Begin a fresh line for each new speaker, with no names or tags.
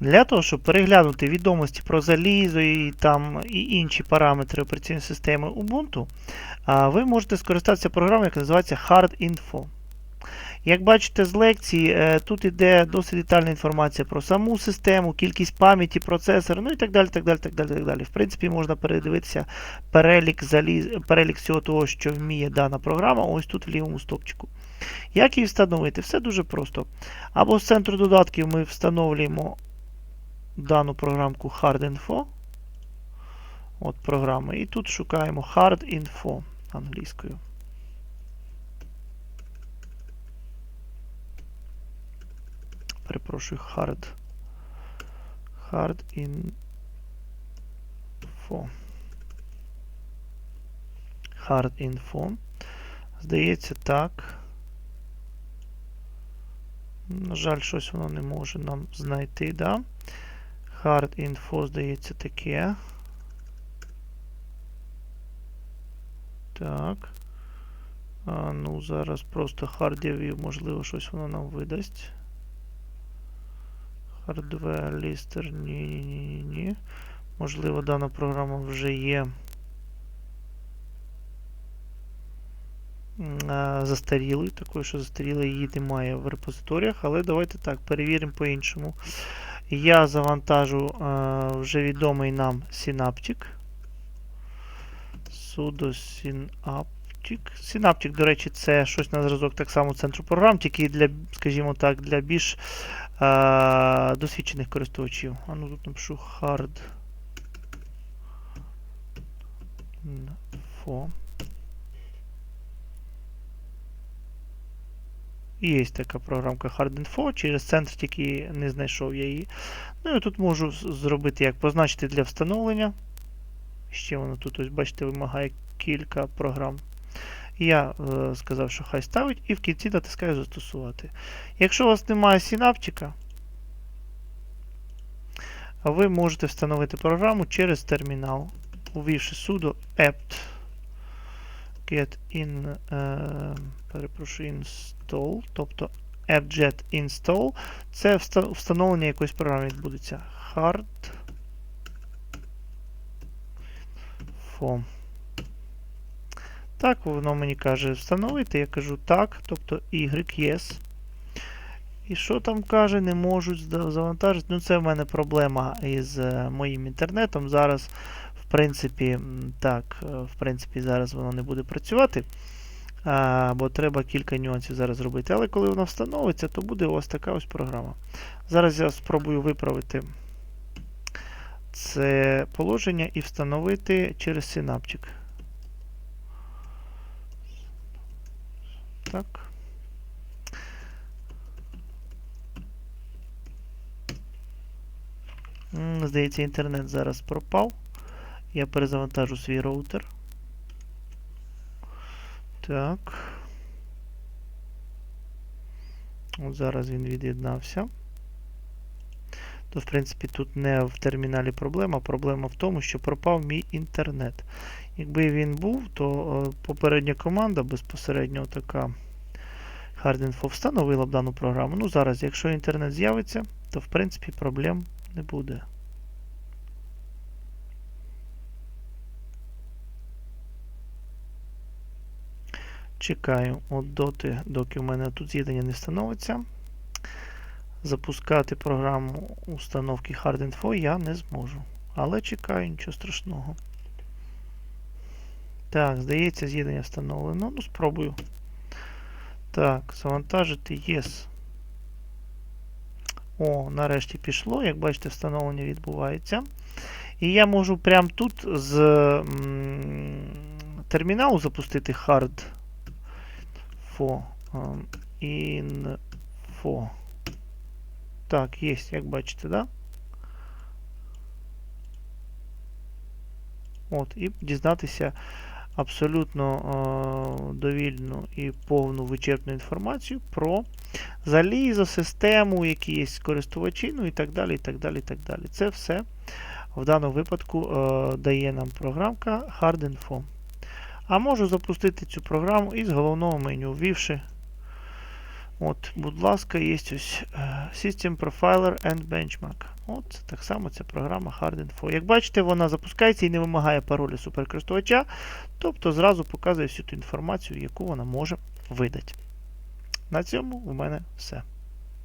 Для того, щоб переглянути відомості про залізо і, там, і інші параметри операційної системи Ubuntu, ви можете скористатися програмою, яка називається HardInfo. Як бачите з лекції, е, тут іде досить детальна інформація про саму систему, кількість пам'яті, процесор, ну і так далі. так далі, так далі, так далі. В принципі, можна передивитися перелік, заліз, перелік всього того, що вміє дана програма, ось тут в лівому стопчику. Як її встановити? Все дуже просто. Або з центру додатків ми встановлюємо дану програмку HardInfo. От програма. І тут шукаємо HardInfo англійською. Перепрошую, hard. Hard info. Hard info. Здається, так. На жаль, щось воно не може нам знайти, да? Hard info, здається, таке. Так. А, ну, зараз просто hardview, можливо, щось воно нам видасть. Hardware Lister, ні, ні. Можливо, дана програма вже є а, такою, що застарілої її немає в репозиторіях, але давайте так, перевіримо по-іншому. Я завантажу а, вже відомий нам sudo Synaptic. Synaptic, до речі, це щось на зразок так само центру програм, тільки для, скажімо так, для більш а, досвідчених користувачів. А ну тут напишу hard. Info. Є така програмка HardInfo, через центр тільки не знайшов я її. Ну і тут можу зробити як позначити для встановлення. Ще воно тут, ось бачите, вимагає кілька програм. Я е, сказав, що хай ставить, і в кінці натискаю застосувати. Якщо у вас немає синаптика, ви можете встановити програму через термінал, увівши sudo apt get in, е, перепрошую, install, тобто apt-get install, це встановлення якоїсь програми відбудеться. Hard Info. Так, воно мені каже встановити. Я кажу так, тобто Y, yes. І що там каже, не можуть завантажити. Ну, це в мене проблема із е, моїм інтернетом. Зараз, принципі, так, е, в принципі, зараз воно не буде працювати. А, бо треба кілька нюансів зараз зробити. Але коли воно встановиться, то буде вас така ось програма. Зараз я спробую виправити це положення і встановити через Synaptic. Так. Здається, інтернет зараз пропав. Я перезавантажу свій роутер. Так. От зараз він від'єднався. То, в принципі, тут не в терміналі проблема. Проблема в тому, що пропав мій інтернет. Якби він був, то е, попередня команда безпосередньо така HardInfo встановила б дану програму. Ну, зараз, якщо інтернет з'явиться, то в принципі проблем не буде. Чекаю от доти, доки в мене тут з'єднання не встановиться. Запускати програму установки HardInfo я не зможу. Але чекаю, нічого страшного. Так, здається, з'єднання встановлено. Ну, спробую. Так, завантажити Yes. О, нарешті пішло. Як бачите, встановлення відбувається. І я можу прямо тут з терміналу запустити hard info. Info. Так, є, як бачите, да? От, і дізнатися абсолютно е, довільну і повну вичерпну інформацію про залізо, систему, якісь користувачі, ну і так далі. і так далі, і так далі. Це все в даному випадку е, дає нам програмка HardInfo. А можу запустити цю програму із головного меню, ввівши От, будь ласка, є ось е, System Profiler and Benchmark. От, так само ця програма HardInfo. Як бачите, вона запускається і не вимагає паролю суперкористувача, тобто зразу показує всю ту інформацію, яку вона може видати. На цьому у мене все.